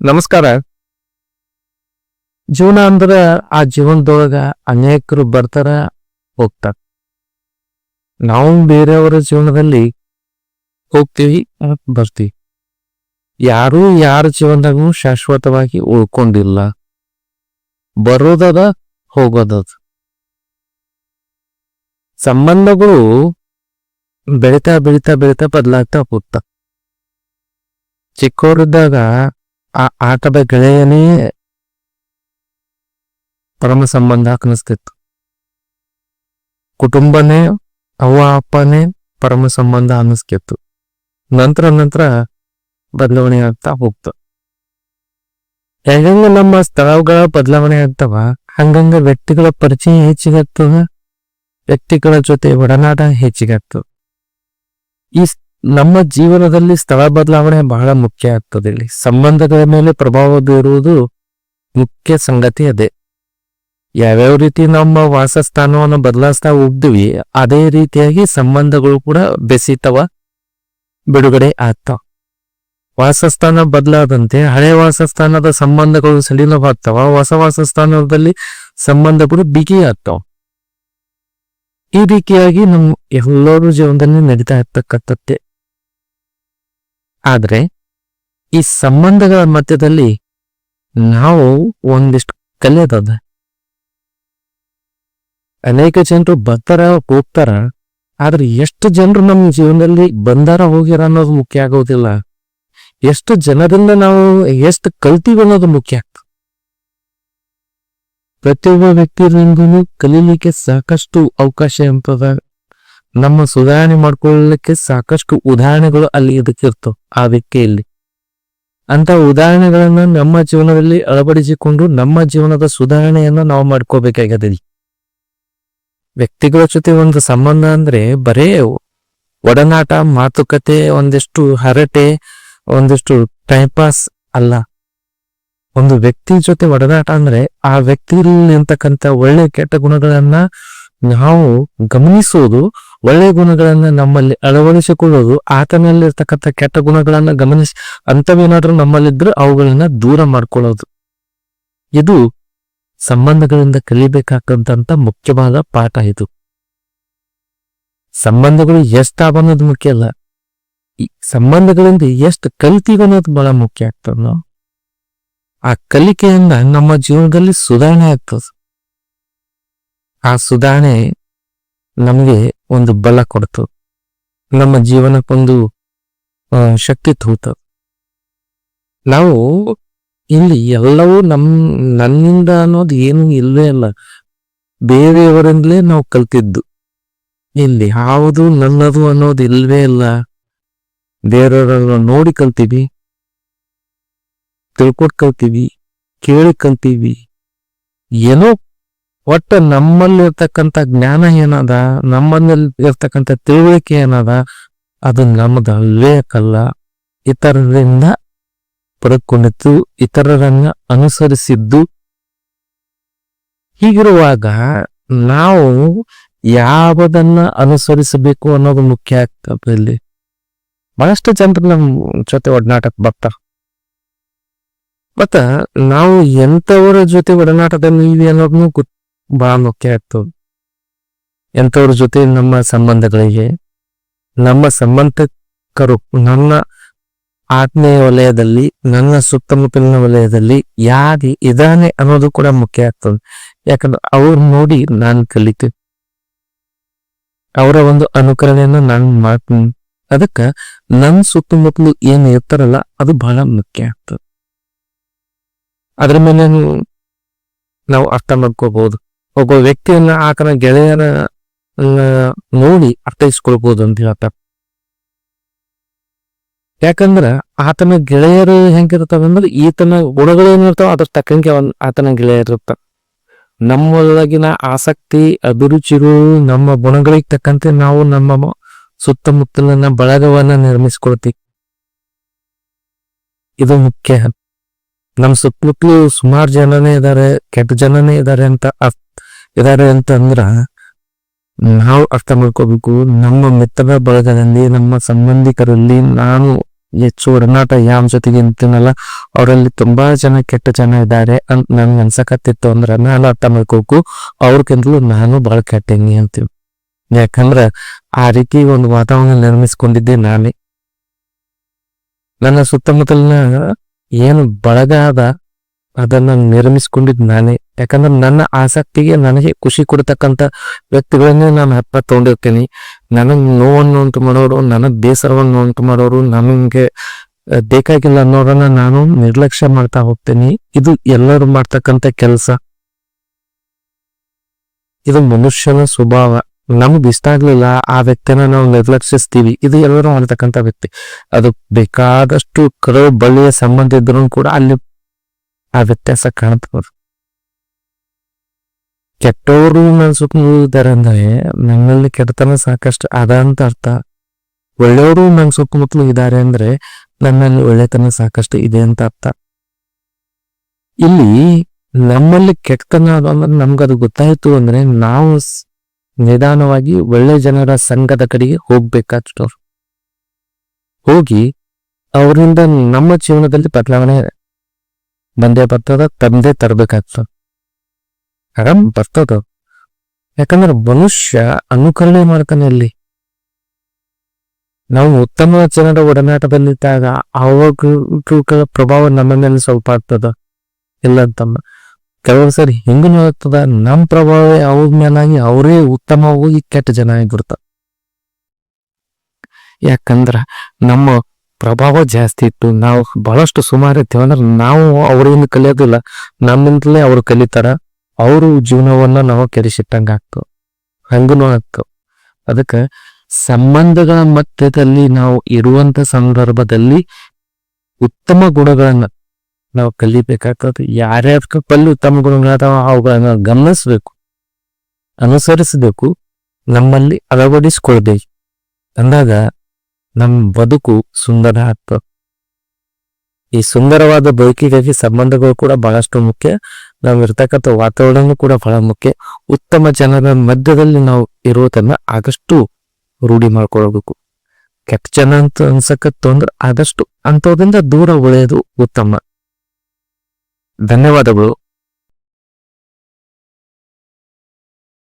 ನಮಸ್ಕಾರ. ಜೀವನ ಅಂದ್ರ ಆ ಜೀವನದೊಳಗ ಅನೇಕರು ಬರ್ತಾರ, ಹೋಗ್ತಾರ. ನಾವು ಬೇರೆಯವರ ಜೀವನದಲ್ಲಿ ಹೋಗ್ತೀವಿ, ಬರ್ತೀವಿ. ಯಾರು ಯಾರ ಜೀವನದಾಗೂ ಶಾಶ್ವತವಾಗಿ ಉಳ್ಕೊಂಡಿಲ್ಲ. ಬರೋದದ ಹೋಗೋದದ. ಸಂಬಂಧಗಳು ಬೆಳಿತಾ ಬೆಳಿತಾ ಬೆಳಿತಾ ಬದಲಾಗ್ತಾ ಹೋಗ್ತಾ. ಚಿಕ್ಕವರಿದ್ದಾಗ ಆ, ಆಟದ ಗೆಳೆಯನೇ ಪರಮ ಸಂಬಂಧ ಕನಿಸ್ತಿತ್ತು. ಕುಟುಂಬನೇ, ಅವ್ವ, ಅಪ್ಪನೇ ಪರಮ ಸಂಬಂಧ ಅನ್ನಿಸ್ತಿತ್ತು. ನಂತರ ನಂತರ ಬದಲಾವಣೆ ಆಗ್ತಾ ಹೋಗ್ತು. ಹೆಂಗ ನಮ್ಮ ಸ್ಥಳಗಳ ಬದಲಾವಣೆ ಆಗ್ತಾವ, ಹಂಗಂಗ ವ್ಯಕ್ತಿಗಳ ಪರಿಚಯ ಹೆಚ್ಚಿಗಾಗ್ತದ ವ್ಯಕ್ತಿಗಳ ಜೊತೆ ಒಡನಾಟ ಹೆಚ್ಚಿಗಾಗ್ತದ ಈ ನಮ್ಮ ಜೀವನದಲ್ಲಿ ಸ್ಥಳ ಬದಲಾವಣೆ ಬಹಳ ಮುಖ್ಯ ಆಗ್ತದೆ ಇಲ್ಲಿ. ಸಂಬಂಧಗಳ ಮೇಲೆ ಪ್ರಭಾವ ಬೀರುವುದು ಮುಖ್ಯ ಸಂಗತಿ ಅದೇ. ಯಾವ್ಯಾವ ರೀತಿ ನಮ್ಮ ವಾಸಸ್ಥಾನವನ್ನು ಬದಲಾಯಿಸ್ತಾ ಹೋಗ್ದಿವಿ ಅದೇ ರೀತಿಯಾಗಿ ಸಂಬಂಧಗಳು ಕೂಡ ಬೆಸಿತವ ಬಿಡುಗಡೆ ಆಗ್ತಾವ ವಾಸಸ್ಥಾನ ಬದಲಾದಂತೆ ಹಳೆ ವಾಸಸ್ಥಾನದ ಸಂಬಂಧಗಳು ಸಡಿಲವಾಗ್ತಾವ, ಹೊಸ ವಾಸಸ್ಥಾನದಲ್ಲಿ ಸಂಬಂಧಗಳು ಬಿಗಿ ಆಗ್ತಾವ. ಈ ರೀತಿಯಾಗಿ ನಮ್ಮ ಎಲ್ಲರೂ ಜೀವನದಲ್ಲಿ ನಡೀತಾ ಇರ್ತಕ್ಕಂಥದ್ದೇ. ಆದ್ರೆ ಈ ಸಂಬಂಧಗಳ ಮಧ್ಯದಲ್ಲಿ ನಾವು ಒಂದಿಷ್ಟು ಕಲಿಯೋದದ ಅನೇಕ ಜನರು ಬರ್ತಾರ, ಹೋಗ್ತಾರ, ಆದ್ರೆ ಎಷ್ಟು ಜನರು ನಮ್ಮ ಜೀವನದಲ್ಲಿ ಬಂದಾರ, ಹೋಗ್ಯಾರ ಅನ್ನೋದು ಮುಖ್ಯ ಆಗೋದಿಲ್ಲ. ಎಷ್ಟು ಜನರಿಂದ ನಾವು ಎಷ್ಟು ಕಲ್ತೀವಿ ಅನ್ನೋದು ಮುಖ್ಯ ಆಗ್ತದೆ. ಪ್ರತಿಯೊಬ್ಬ ವ್ಯಕ್ತಿಯಿಂದ ಕಲೀಲಿಕ್ಕೆ ಸಾಕಷ್ಟು ಅವಕಾಶ ಇರ್ತದ ನಮ್ಮ ಸುಧಾರಣೆ ಮಾಡ್ಕೊಳ್ಳಲಿಕ್ಕೆ ಸಾಕಷ್ಟು ಉದಾಹರಣೆಗಳು ಅಲ್ಲಿ ಇದಕ್ಕೆ ಇರ್ತವೆ ಆ ವ್ಯಕ್ತಿಯಲ್ಲಿ ಅಂತ ಉದಾಹರಣೆಗಳನ್ನ ನಮ್ಮ ಜೀವನದಲ್ಲಿ ಅಳವಡಿಸಿಕೊಂಡು ನಮ್ಮ ಜೀವನದ ಸುಧಾರಣೆಯನ್ನ ನಾವು ಮಾಡ್ಕೋಬೇಕಾಗಿದೆ ವ್ಯಕ್ತಿಗಳ ಜೊತೆ ಒಂದು ಸಂಬಂಧ ಅಂದ್ರೆ ಬರೇ ಒಡನಾಟ, ಮಾತುಕತೆ, ಒಂದಿಷ್ಟು ಹರಟೆ, ಒಂದಿಷ್ಟು ಟೈಮ್ ಪಾಸ್ ಅಲ್ಲ. ಒಂದು ವ್ಯಕ್ತಿ ಜೊತೆ ಒಡನಾಟ ಅಂದ್ರೆ ಆ ವ್ಯಕ್ತಿಯಲ್ಲಿ ಇರ್ತಕ್ಕಂಥ ಒಳ್ಳೆ ಕೆಟ್ಟ ಗುಣಗಳನ್ನ ನಾವು ಗಮನಿಸೋದು ಒಳ್ಳೆ ಗುಣಗಳನ್ನ ನಮ್ಮಲ್ಲಿ ಅಳವಡಿಸಿಕೊಳ್ಳೋದು ಆತನಲ್ಲಿ ಇರ್ತಕ್ಕಂಥ ಕೆಟ್ಟ ಗುಣಗಳನ್ನ ಗಮನಿಸಿ ಅಂತವೇನಾದ್ರೂ ನಮ್ಮಲ್ಲಿದ್ರೆ ಅವುಗಳನ್ನ ದೂರ ಮಾಡ್ಕೊಳ್ಳೋದು. ಇದು ಸಂಬಂಧಗಳಿಂದ ಕಲಿಬೇಕಾಗಂತ ಮುಖ್ಯವಾದ ಪಾಠ ಇದು. ಸಂಬಂಧಗಳು ಎಷ್ಟಾವ ಅನ್ನೋದು ಮುಖ್ಯ ಅಲ್ಲ. ಈ ಸಂಬಂಧಗಳಿಂದ ಎಷ್ಟು ಕಲಿತೀವಿ ಅನ್ನೋದು ಬಹಳ ಮುಖ್ಯ ಆಗ್ತದ ನಾವು. ಆ ಕಲಿಕೆಯಿಂದ ನಮ್ಮ ಜೀವನದಲ್ಲಿ ಸುಧಾರಣೆ ಆಗ್ತದೆ. ಆ ಸುಧಾರಣೆ ನಮಗೆ ಒಂದು ಬಲ ಕೊಡ್ತು. ನಮ್ಮ ಜೀವನಕ್ಕೊಂದು ಶಕ್ತಿ ತೂತು. ನಾವು ಇಲ್ಲಿ ಎಲ್ಲವೂ ನಮ್, ನನ್ನಿಂದ ಅನ್ನೋದು ಏನು ಇಲ್ಲವೇ ಇಲ್ಲ ಬೇರೆಯವರಿಂದಲೇ ನಾವು ಕಲ್ತಿದ್ದು. ಇಲ್ಲಿ ಯಾವುದು ನನ್ನದು ಅನ್ನೋದು ಇಲ್ವೇ ಇಲ್ಲ ಬೇರೆಯವರನ್ನ ನೋಡಿ ಕಲ್ತೀವಿ. ತಿಳ್ಕೊಟ್ ಕಲ್ತೀವಿ. ಕೇಳಿ ಕಲ್ತೀವಿ. ಏನೋ ಒಟ್ಟ ನಮ್ಮಲ್ಲಿ ಇರ್ತಕ್ಕಂಥ ಜ್ಞಾನ ಏನದ? ನಮ್ಮಲ್ಲಿ ಇರ್ತಕ್ಕಂಥ ತಿಳುವಳಿಕೆ ಏನದ? ಅದು ನಮ್ಮದು ಕಲ್ಲ. ಇತರರಿಂದ ಪಡ್ಕೊಂಡಿತ್ತು ಇತರರನ್ನ ಅನುಸರಿಸಿದ್ದು. ಹೀಗಿರುವಾಗ ನಾವು ಯಾವುದನ್ನ ಅನುಸರಿಸಬೇಕು ಅನ್ನೋದು ಮುಖ್ಯ ಆಗ್ತದೆ ಇಲ್ಲಿ. ಬಹಳಷ್ಟು ಜನರು ನಮ್ಮ ಜೊತೆ ಒಡನಾಟಕ್ಕೆ ಬರ್ತಾರ. ಮತ್ತ ನಾವು ಎಂತವರ ಜೊತೆ ಒಡನಾಟದಲ್ಲಿ ಇವಿ ಅನ್ನೋದನ್ನು ಗೊತ್ ಬಹಳ ಮುಖ್ಯ ಆಗ್ತದೆ. ಎಂಥವ್ರ ಜೊತೆ ನಮ್ಮ ಸಂಬಂಧಗಳಿಗೆ, ನಮ್ಮ ಸಂಬಂಧಕರು, ನನ್ನ ಆತ್ಮೀಯ ವಲಯದಲ್ಲಿ, ನನ್ನ ಸುತ್ತಮುತ್ತಲಿನ ವಲಯದಲ್ಲಿ ಯಾರು ಇದಾನೆ ಅನ್ನೋದು ಕೂಡ ಮುಖ್ಯ ಆಗ್ತದೆ. ಯಾಕಂದ್ರೆ ಅವ್ರು ನೋಡಿ ನಾನು ಕಲಿತೆ. ಅವರ ಒಂದು ಅನುಕರಣೆಯನ್ನ ನಾನು ಮಾಡ್ತೀನಿ. ಅದಕ್ಕ ನನ್ನ ಸುತ್ತಮುತ್ತಲು ಏನ್ ಇರ್ತಾರಲ್ಲ, ಅದು ಬಹಳ ಮುಖ್ಯ ಆಗ್ತದೆ. ಅದ್ರ ಮೇಲೆ ನಾವು ಅರ್ಥ ಮಾಡ್ಕೋಬಹುದು ಒಬ್ಬ ವ್ಯಕ್ತಿಯನ್ನ ಆತನ ಗೆಳೆಯನ ನೋಡಿ ಅರ್ಥೈಸ್ಕೊಳ್ಬಹುದು ಅಂತ ಹೇಳ್ತಾರೆ. ಯಾಕಂದ್ರ ಆತನ ಗೆಳೆಯರು ಹೆಂಗಿರ್ತಾವ ಅಂದ್ರೆ ಈತನ ಗುಣಗಳೇನಿರ್ತಾವ ಅದ್ರ ತಕ್ಕಂಗೆ ಅವನ್, ಆತನ ಗೆಳೆಯರು ಇರ್ತಾವ ನಮ್ಮೊಳಗಿನ ಆಸಕ್ತಿ, ಅಭಿರುಚಿಗಳು, ನಮ್ಮ ಗುಣಗಳಿಗೆ ತಕ್ಕಂತೆ ನಾವು ನಮ್ಮ ಸುತ್ತಮುತ್ತಲಿನ ಬಳಗವನ್ನ ನಿರ್ಮಿಸ್ಕೊಳ್ತೀವಿ. ಇದು ಮುಖ್ಯ. ನಮ್ಮ ಸುತ್ತಮುತ್ತಲು ಸುಮಾರು ಜನನೇ ಇದಾರೆ, ಕೆಟ್ಟ ಜನನೇ ಇದಾರೆ ಅಂತ ಅರ್ಥ. ಇದಾರೆ ಅಂತಂದ್ರ ನಾವು ಅರ್ಥ ಮಾಡ್ಕೋಬೇಕು. ನಮ್ಮ ಮಿತ್ರ ಬಳಗದಲ್ಲಿ, ನಮ್ಮ ಸಂಬಂಧಿಕರಲ್ಲಿ ನಾನು ಹೆಚ್ಚು ಒಡನಾಟ ಯಾವ ಜೊತೆಗೆ ಅಂತೀನಲ್ಲ ಅವರಲ್ಲಿ ತುಂಬಾ ಜನ ಕೆಟ್ಟ ಜನ ಇದ್ದಾರೆ ಅಂತ ನನ್ಗೆ ಅನ್ಸಕತ್ತಿತ್ತು ಅಂದ್ರ ನಾನು ಅರ್ಥ ಮಾಡ್ಕೋಕು ಅವ್ರಕ್ಕಿಂತಲೂ ನಾನು ಬಹಳ ಕೆಟ್ಟೇನಿ ಅಂತೀವಿ. ಯಾಕಂದ್ರ ಆ ರೀತಿ ಒಂದು ವಾತಾವರಣ ನಿರ್ಮಿಸ್ಕೊಂಡಿದ್ದೆ ನಾನೇ. ನನ್ನ ಸುತ್ತಮುತ್ತಲಿನ ಏನು ಬಳಗ ಅದ, ಅದನ್ನ ನಿರ್ಮಿಸ್ಕೊಂಡಿದ್ ನಾನೇ. ಯಾಕಂದ್ರೆ ನನ್ನ ಆಸಕ್ತಿಗೆ ನನಗೆ ಖುಷಿ ಕೊಡ್ತಕ್ಕಂಥ ವ್ಯಕ್ತಿಗಳನ್ನೇ ನಾನು ಹೆಪ್ಪ ತೊಗೊಂಡಿರ್ತೀನಿ. ನನಗೆ ನೋವನ್ನು ಉಂಟು ಮಾಡೋರು, ನನ್ನ ಬೇಸರವನ್ನು ಉಂಟು ಮಾಡೋರು, ನನಗೆ ಬೇಕಾಗಿಲ್ಲ ಅನ್ನೋರನ್ನ ನಾನು ನಿರ್ಲಕ್ಷ್ಯ ಮಾಡ್ತಾ ಹೋಗ್ತೀನಿ. ಇದು ಎಲ್ಲರೂ ಮಾಡ್ತಕ್ಕಂತ ಕೆಲಸ. ಇದು ಮನುಷ್ಯನ ಸ್ವಭಾವ. ನಮ್ಗ್ ಇಷ್ಟ ಆಗ್ಲಿಲ್ಲ, ಆ ವ್ಯಕ್ತಿನ ನಾವು ನಿರ್ಲಕ್ಷಿಸ್ತೀವಿ. ಇದು ಎಲ್ಲರೂ ಮಾಡ್ತಕ್ಕಂಥ ವ್ಯಕ್ತಿ. ಅದು ಬೇಕಾದಷ್ಟು ಕರು ಬಳ್ಳಿಯ ಸಂಬಂಧ ಇದ್ರು ಕೂಡ ಅಲ್ಲಿ ಆ ವ್ಯತ್ಯಾಸ ಕಾಣ್ತವ್ರು ಕೆಟ್ಟವರು ನನ್ನ ಸುತ್ತಲೂ ಇದ್ದಾರೆ ಅಂದ್ರೆ ನನ್ನಲ್ಲಿ ಕೆಟ್ಟತನ ಸಾಕಷ್ಟು ಅದ ಅಂತ ಅರ್ಥ. ಒಳ್ಳೆಯವರು ನನ್ನ ಸುತ್ತಮುತ್ತಲು ಇದ್ದಾರೆ ಅಂದ್ರೆ ನನ್ನಲ್ಲಿ ಒಳ್ಳೆತನ ಸಾಕಷ್ಟು ಇದೆ ಅಂತ ಅರ್ಥ. ಇಲ್ಲಿ ನಮ್ಮಲ್ಲಿ ಕೆಟ್ಟತನ ಅದು ಅಂದ್ರೆ ನಮ್ಗದು ಗೊತ್ತಾಯ್ತು ಅಂದ್ರೆ ನಾವು ನಿಧಾನವಾಗಿ ಒಳ್ಳೆ ಜನರ ಸಂಘದ ಕಡೆಗೆ ಹೋಗ್ಬೇಕಾಗ್ತವ್ರು ಹೋಗಿ ಅವರಿಂದ ನಮ್ಮ ಜೀವನದಲ್ಲಿ ಬದಲಾವಣೆ ಬಂದೇ ಬರ್ತದ, ತಂದೆ ತರಬೇಕಾಗ್ತದ. ಆರಾಮ್ ಬರ್ತದ? ಯಾಕಂದ್ರೆ ಮನುಷ್ಯ ಅನುಕರಣೆ ಮಾಡ್ತಾನೆ ಅಲ್ಲಿ. ನಾವು ಉತ್ತಮ ಜನರ ಒಡನಾಟದಲ್ಲಿದ್ದಾಗ ಅವಾಗ ಪ್ರಭಾವ ನಮ್ಮ ಮೇಲೆ ಸ್ವಲ್ಪ ಆಗ್ತದ? ಇಲ್ಲ ಅಂತಮ್ಮ. ಕೆಲವು ಸರಿ ಹೆಂಗನೂ ಆಗ್ತದ ನಮ್ಮ ಪ್ರಭಾವ ಅವ್ರ ಮೇಲಾಗಿ ಅವರೇ ಉತ್ತಮವಾಗಿ ಹೋಗಿ ಕೆಟ್ಟ ಜನ ಆಗಿಬಿಡ್ತಾರ. ಯಾಕಂದ್ರ ನಮ್ಮ ಪ್ರಭಾವ ಜಾಸ್ತಿ ಇತ್ತು. ನಾವು ಬಹಳಷ್ಟು ಸುಮಾರು ಇರ್ತೀವಿ ನಾವು ಅವರಿಂದ ಕಲಿಯೋದಿಲ್ಲ. ನಮ್ಮಿಂದಲೇ ಅವ್ರು ಕಲಿತಾರ. ಅವರು ಜೀವನವನ್ನ ನಾವು ಕೆರೆಸಿಟ್ಟಂಗೆ ಆಗ್ತವ. ಹಂಗನೂ ಆಗ್ತವ. ಅದಕ್ಕೆ ಸಂಬಂಧಗಳ ಮಧ್ಯದಲ್ಲಿ ನಾವು ಇರುವಂತ ಸಂದರ್ಭದಲ್ಲಿ ಉತ್ತಮ ಗುಣಗಳನ್ನ ನಾವು ಕಲಿಬೇಕಾಗ್ತದೆ. ಯಾರ್ಯಾರ ಕಲ್ಲಿ ಉತ್ತಮ ಗುಣಗಳಾದವ ಅವುಗಳನ್ನ ಗಮನಿಸ್ಬೇಕು. ಅನುಸರಿಸಬೇಕು. ನಮ್ಮಲ್ಲಿ ಅಳವಡಿಸ್ಕೊಳ್ಬೇಕು ಅಂದಾಗ ನಮ್ಮ ಬದುಕು ಸುಂದರ ಆಗ್ತದೆ. ಈ ಸುಂದರವಾದ ಬದುಕಿಗಾಗಿ ಸಂಬಂಧಗಳು ಕೂಡ ಬಹಳಷ್ಟು ಮುಖ್ಯ. ನಾವು ಇರ್ತಕ್ಕಂಥ ವಾತಾವರಣ ಕೂಡ ಬಹಳ ಮುಖ್ಯ. ಉತ್ತಮ ಜನರ ಮಧ್ಯದಲ್ಲಿ ನಾವು ಇರೋದನ್ನ ಆದಷ್ಟು ರೂಢಿ ಮಾಡ್ಕೊಳ್ಬೇಕು ಕೆಟ್ಟ ಜನ ಅಂತ ಅನ್ಸಕತ್ತು ಅಂದ್ರೆ ಆದಷ್ಟು ಅಂಥವ್ರಿಂದ ದೂರ ಉಳಿಯೋದು ಉತ್ತಮ. ಧನ್ಯವಾದಗಳು.